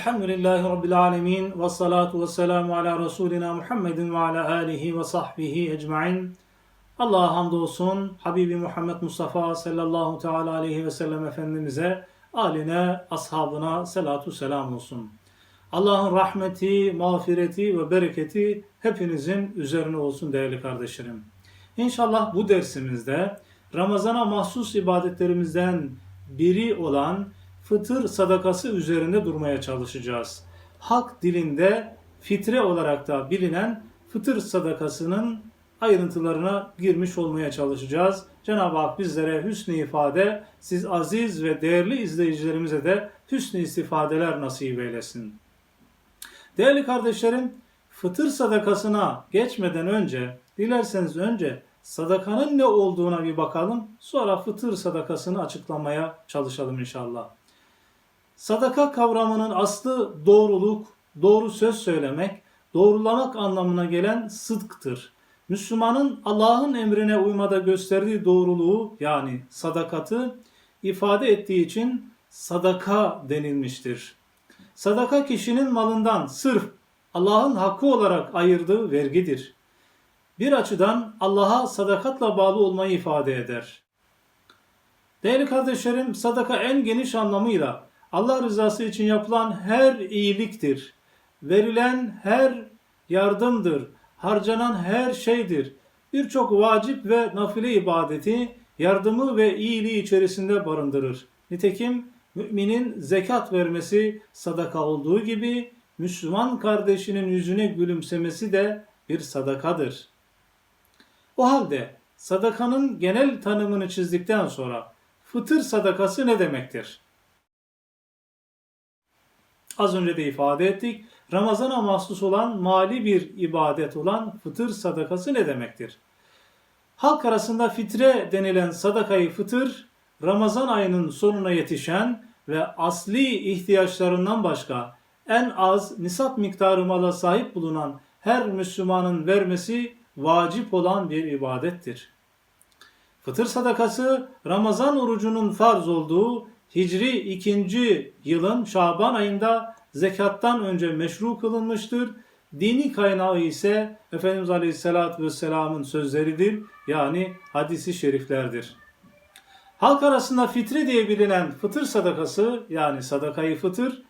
Elhamdülillahi Rabbil alemin ve salatu ve selamu ala Resulina Muhammedin ve ala alihi ve sahbihi ecmain. Allah'a hamdolsun Habibi Muhammed Mustafa sallallahu teala aleyhi ve sellem Efendimiz'e, aline, ashabına selatu selam olsun. Allah'ın rahmeti, mağfireti ve bereketi hepinizin üzerine olsun değerli kardeşlerim. İnşallah bu dersimizde Ramazana mahsus ibadetlerimizden biri olan fıtır sadakası üzerinde durmaya çalışacağız. Halk dilinde fitre olarak da bilinen fıtır sadakasının ayrıntılarına girmiş olmaya çalışacağız. Cenab-ı Hak bizlere hüsnü ifade, siz aziz ve değerli izleyicilerimize de hüsnü istifadeler nasip eylesin. Değerli kardeşlerim, fıtır sadakasına geçmeden önce, dilerseniz önce sadakanın ne olduğuna bir bakalım. Sonra fıtır sadakasını açıklamaya çalışalım inşallah. Sadaka kavramının aslı doğruluk, doğru söz söylemek, doğrulamak anlamına gelen sıdktır. Müslümanın Allah'ın emrine uymada gösterdiği doğruluğu yani sadakatı ifade ettiği için sadaka denilmiştir. Sadaka kişinin malından sırf Allah'ın hakkı olarak ayırdığı vergidir. Bir açıdan Allah'a sadakatla bağlı olmayı ifade eder. Değerli kardeşlerim, sadaka en geniş anlamıyla Allah rızası için yapılan her iyiliktir. Verilen her yardımdır. Harcanan her şeydir. Birçok vacip ve nafile ibadeti yardımı ve iyiliği içerisinde barındırır. Nitekim müminin zekat vermesi sadaka olduğu gibi Müslüman kardeşinin yüzüne gülümsemesi de bir sadakadır. O halde sadakanın genel tanımını çizdikten sonra fıtır sadakası ne demektir? Az önce de ifade ettik. Ramazana mahsus olan mali bir ibadet olan fıtır sadakası ne demektir? Halk arasında fitre denilen sadakayı fıtır, Ramazan ayının sonuna yetişen ve asli ihtiyaçlarından başka en az nisap miktarı mala sahip bulunan her Müslümanın vermesi vacip olan bir ibadettir. Fıtır sadakası Ramazan orucunun farz olduğu Hicri 2. yılın Şaban ayında zekattan önce meşru kılınmıştır. Dini kaynağı ise Efendimiz Aleyhisselatü Vesselam'ın sözleridir. Yani hadisi şeriflerdir. Halk arasında fitre diye bilinen fıtır sadakası yani sadakayı fıtır,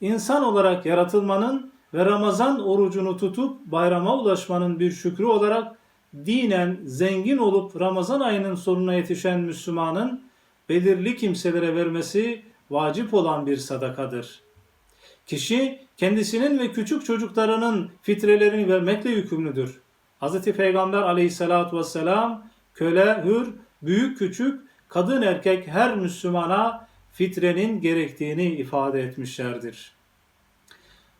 insan olarak yaratılmanın ve Ramazan orucunu tutup bayrama ulaşmanın bir şükrü olarak dinen zengin olup Ramazan ayının sonuna yetişen Müslümanın belirli kimselere vermesi vacip olan bir sadakadır. Kişi kendisinin ve küçük çocuklarının fitrelerini vermekle yükümlüdür. Hz. Peygamber aleyhissalatu vesselam köle, hür, büyük küçük, kadın erkek her Müslümana fitrenin gerektiğini ifade etmişlerdir.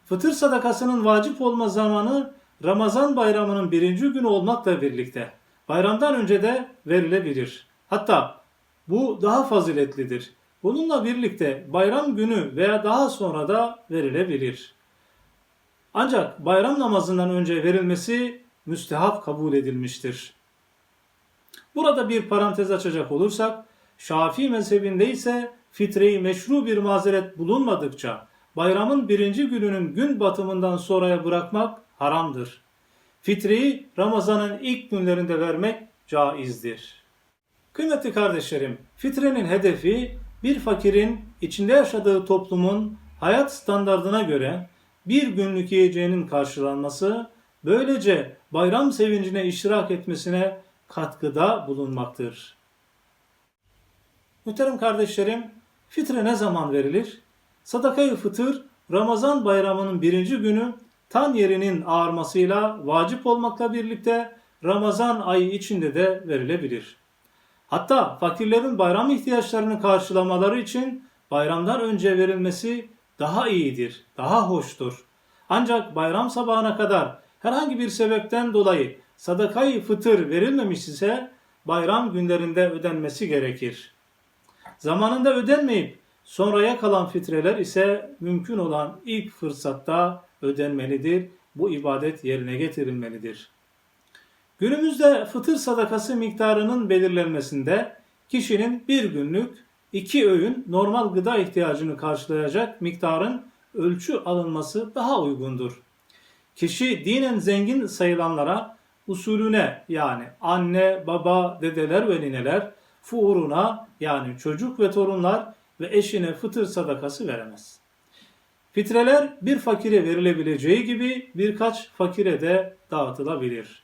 Fıtır sadakasının vacip olma zamanı Ramazan bayramının birinci günü olmakla birlikte bayramdan önce de verilebilir. Hatta bu daha faziletlidir. Bununla birlikte bayram günü veya daha sonra da verilebilir. Ancak bayram namazından önce verilmesi müstehap kabul edilmiştir. Burada bir parantez açacak olursak, Şafii mezhebinde ise fitreyi meşru bir mazeret bulunmadıkça bayramın birinci gününün gün batımından sonraya bırakmak haramdır. Fitreyi Ramazan'ın ilk günlerinde vermek caizdir. Kıymetli kardeşlerim, fitrenin hedefi bir fakirin içinde yaşadığı toplumun hayat standardına göre bir günlük yiyeceğinin karşılanması, böylece bayram sevincine iştirak etmesine katkıda bulunmaktır. Muhterem kardeşlerim, fitre ne zaman verilir? Sadakayı fıtır, Ramazan bayramının birinci günü tan yerinin ağarmasıyla vacip olmakla birlikte Ramazan ayı içinde de verilebilir. Hatta fakirlerin bayram ihtiyaçlarını karşılamaları için bayramdan önce verilmesi daha iyidir, daha hoştur. Ancak bayram sabahına kadar herhangi bir sebepten dolayı sadakayı fıtır verilmemiş ise bayram günlerinde ödenmesi gerekir. Zamanında ödenmeyip sonraya kalan fitreler ise mümkün olan ilk fırsatta ödenmelidir. Bu ibadet yerine getirilmelidir. Günümüzde fıtır sadakası miktarının belirlenmesinde kişinin bir günlük iki öğün normal gıda ihtiyacını karşılayacak miktarın ölçü alınması daha uygundur. Kişi dinen zengin sayılanlara usulüne yani anne, baba, dedeler ve nineler, fuuruna yani çocuk ve torunlar ve eşine fıtır sadakası veremez. Fitreler bir fakire verilebileceği gibi birkaç fakire de dağıtılabilir.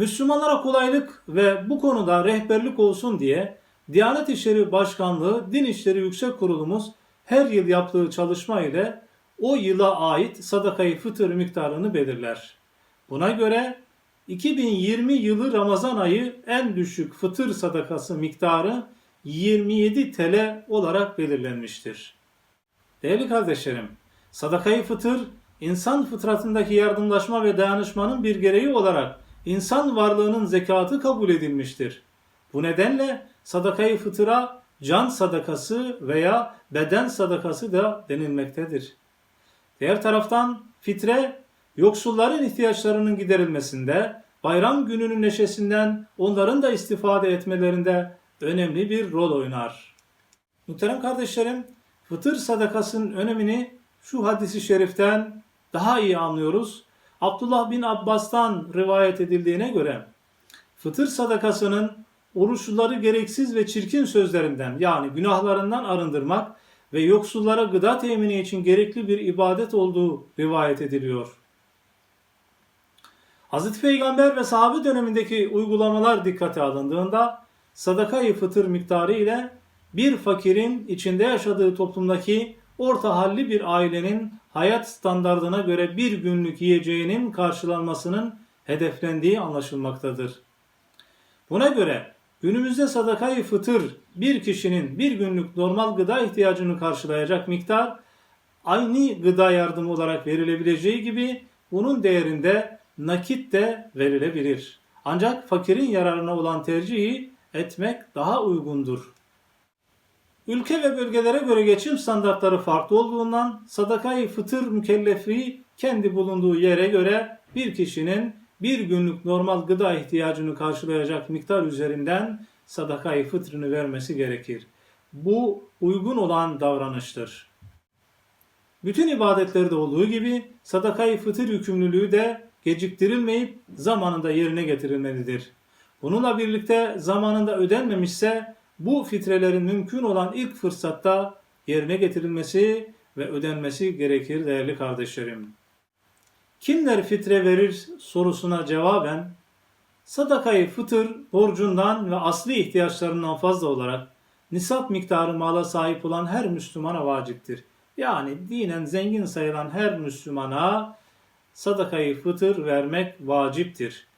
Müslümanlara kolaylık ve bu konuda rehberlik olsun diye Diyanet İşleri Başkanlığı Din İşleri Yüksek Kurulumuz her yıl yaptığı çalışma ile o yıla ait sadakayı fıtır miktarını belirler. Buna göre 2020 yılı Ramazan ayı en düşük fıtır sadakası miktarı 27 TL olarak belirlenmiştir. Değerli kardeşlerim, sadakayı fıtır insan fıtratındaki yardımlaşma ve dayanışmanın bir gereği olarak insan varlığının zekatı kabul edilmiştir. Bu nedenle sadakayı fıtıra can sadakası veya beden sadakası da denilmektedir. Diğer taraftan fitre yoksulların ihtiyaçlarının giderilmesinde, bayram gününün neşesinden onların da istifade etmelerinde önemli bir rol oynar. Muhterem kardeşlerim, fıtır sadakasının önemini şu hadisi şeriften daha iyi anlıyoruz. Abdullah bin Abbas'tan rivayet edildiğine göre fıtır sadakasının oruçluları gereksiz ve çirkin sözlerinden yani günahlarından arındırmak ve yoksullara gıda temini için gerekli bir ibadet olduğu rivayet ediliyor. Hz. Peygamber ve sahabe dönemindeki uygulamalar dikkate alındığında sadakayı fıtır miktarı ile bir fakirin içinde yaşadığı toplumdaki orta halli bir ailenin hayat standardına göre bir günlük yiyeceğinin karşılanmasının hedeflendiği anlaşılmaktadır. Buna göre günümüzde sadakayı fıtır bir kişinin bir günlük normal gıda ihtiyacını karşılayacak miktar aynı gıda yardımı olarak verilebileceği gibi bunun değerinde nakit de verilebilir. Ancak fakirin yararına olan tercihi etmek daha uygundur. Ülke ve bölgelere göre geçim standartları farklı olduğundan sadakayı fıtır mükellefi kendi bulunduğu yere göre bir kişinin bir günlük normal gıda ihtiyacını karşılayacak miktar üzerinden sadakayı fıtrını vermesi gerekir. Bu uygun olan davranıştır. Bütün ibadetlerde olduğu gibi sadakayı fıtır yükümlülüğü de geciktirilmeyip zamanında yerine getirilmelidir. Bununla birlikte zamanında ödenmemişse bu fitrelerin mümkün olan ilk fırsatta yerine getirilmesi ve ödenmesi gerekir değerli kardeşlerim. Kimler fitre verir sorusuna cevaben sadakayı fıtır borcundan ve asli ihtiyaçlarından fazla olarak nisap miktarı mala sahip olan her Müslümana vaciptir. Yani dinen zengin sayılan her Müslümana sadakayı fıtır vermek vaciptir.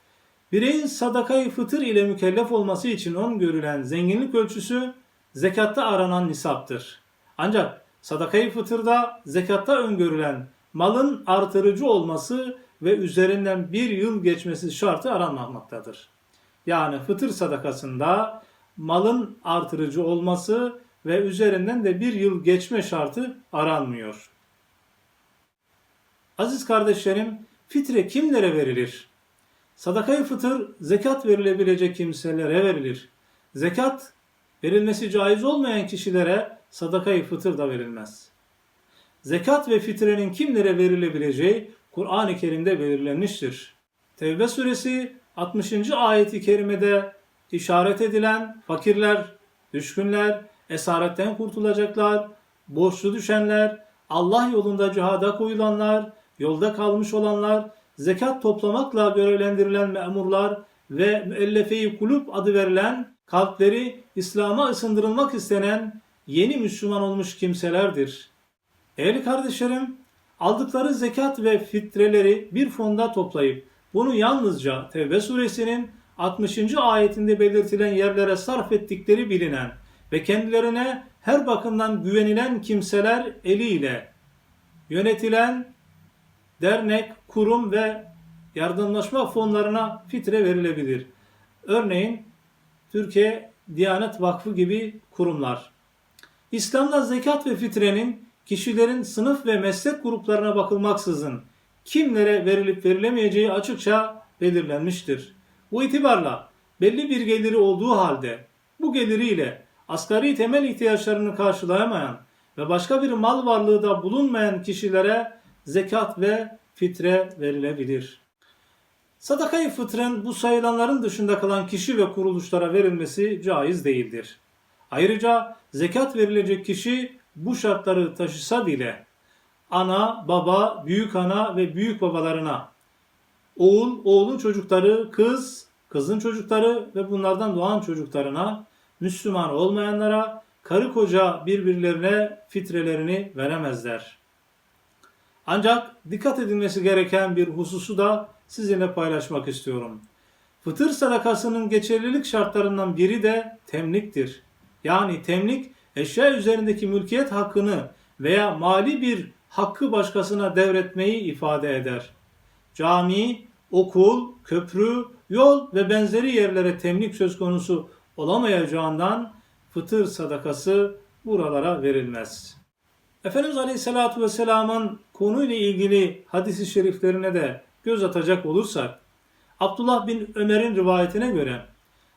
Bireyin sadakayı fıtır ile mükellef olması için on görülen zenginlik ölçüsü zekatta aranan nisaptır. Ancak sadakayı fıtırda zekatta öngörülen malın artırıcı olması ve üzerinden bir yıl geçmesi şartı aranmamaktadır. Yani fıtır sadakasında malın artırıcı olması ve üzerinden de bir yıl geçme şartı aranmıyor. Aziz kardeşlerim, fitre kimlere verilir? Sadakayı fıtır zekat verilebilecek kimselere verilir. Zekat verilmesi caiz olmayan kişilere sadakayı fıtır da verilmez. Zekat ve fitrenin kimlere verilebileceği Kur'an-ı Kerim'de belirlenmiştir. Tevbe suresi 60. ayeti kerimede işaret edilen fakirler, düşkünler, esaretten kurtulacaklar, borçlu düşenler, Allah yolunda cihada koyulanlar, yolda kalmış olanlar, zekat toplamakla görevlendirilen memurlar ve müellefe-i kulüp adı verilen kalpleri İslam'a ısındırılmak istenen yeni Müslüman olmuş kimselerdir. Değerli kardeşlerim, aldıkları zekat ve fitreleri bir fonda toplayıp bunu yalnızca Tevbe suresinin 60. ayetinde belirtilen yerlere sarf ettikleri bilinen ve kendilerine her bakımdan güvenilen kimseler eliyle yönetilen dernek, kurum ve yardımlaşma fonlarına fitre verilebilir. Örneğin Türkiye Diyanet Vakfı gibi kurumlar. İslam'da zekat ve fitrenin kişilerin sınıf ve meslek gruplarına bakılmaksızın kimlere verilip verilemeyeceği açıkça belirlenmiştir. Bu itibarla belli bir geliri olduğu halde bu geliriyle asgari temel ihtiyaçlarını karşılayamayan ve başka bir mal varlığı da bulunmayan kişilere zekat ve fitre verilebilir. Sadakayı fıtrın bu sayılanların dışında kalan kişi ve kuruluşlara verilmesi caiz değildir. Ayrıca zekat verilecek kişi bu şartları taşısa bile ana, baba, büyük ana ve büyük babalarına, oğul, oğlun çocukları, kız, kızın çocukları ve bunlardan doğan çocuklarına, Müslüman olmayanlara, karı koca birbirlerine fitrelerini veremezler. Ancak dikkat edilmesi gereken bir hususu da sizinle paylaşmak istiyorum. Fıtır sadakasının geçerlilik şartlarından biri de temliktir. Yani temlik eşya üzerindeki mülkiyet hakkını veya mali bir hakkı başkasına devretmeyi ifade eder. Cami, okul, köprü, yol ve benzeri yerlere temlik söz konusu olamayacağından fıtır sadakası buralara verilmez. Efendimiz Aleyhisselatü Vesselam'ın konuyla ilgili hadisi şeriflerine de göz atacak olursak, Abdullah bin Ömer'in rivayetine göre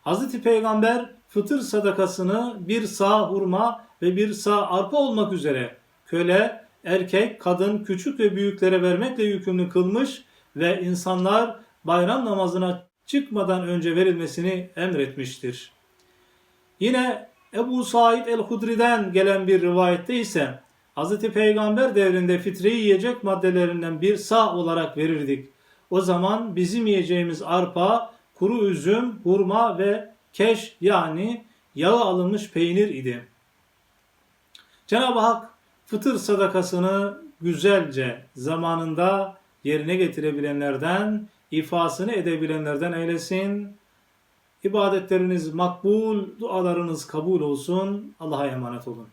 Hz. Peygamber fıtır sadakasını bir sağ hurma ve bir sağ arpa olmak üzere köle, erkek, kadın, küçük ve büyüklere vermekle yükümlü kılmış ve insanlar bayram namazına çıkmadan önce verilmesini emretmiştir. Yine Ebu Said el-Hudri'den gelen bir rivayette ise Hz. Peygamber devrinde fitreyi yiyecek maddelerinden bir sağ olarak verirdik. O zaman bizim yiyeceğimiz arpa, kuru üzüm, hurma ve keş yani yağı alınmış peynir idi. Cenab-ı Hak fıtır sadakasını güzelce zamanında yerine getirebilenlerden, ifasını edebilenlerden eylesin. İbadetleriniz makbul, dualarınız kabul olsun. Allah'a emanet olun.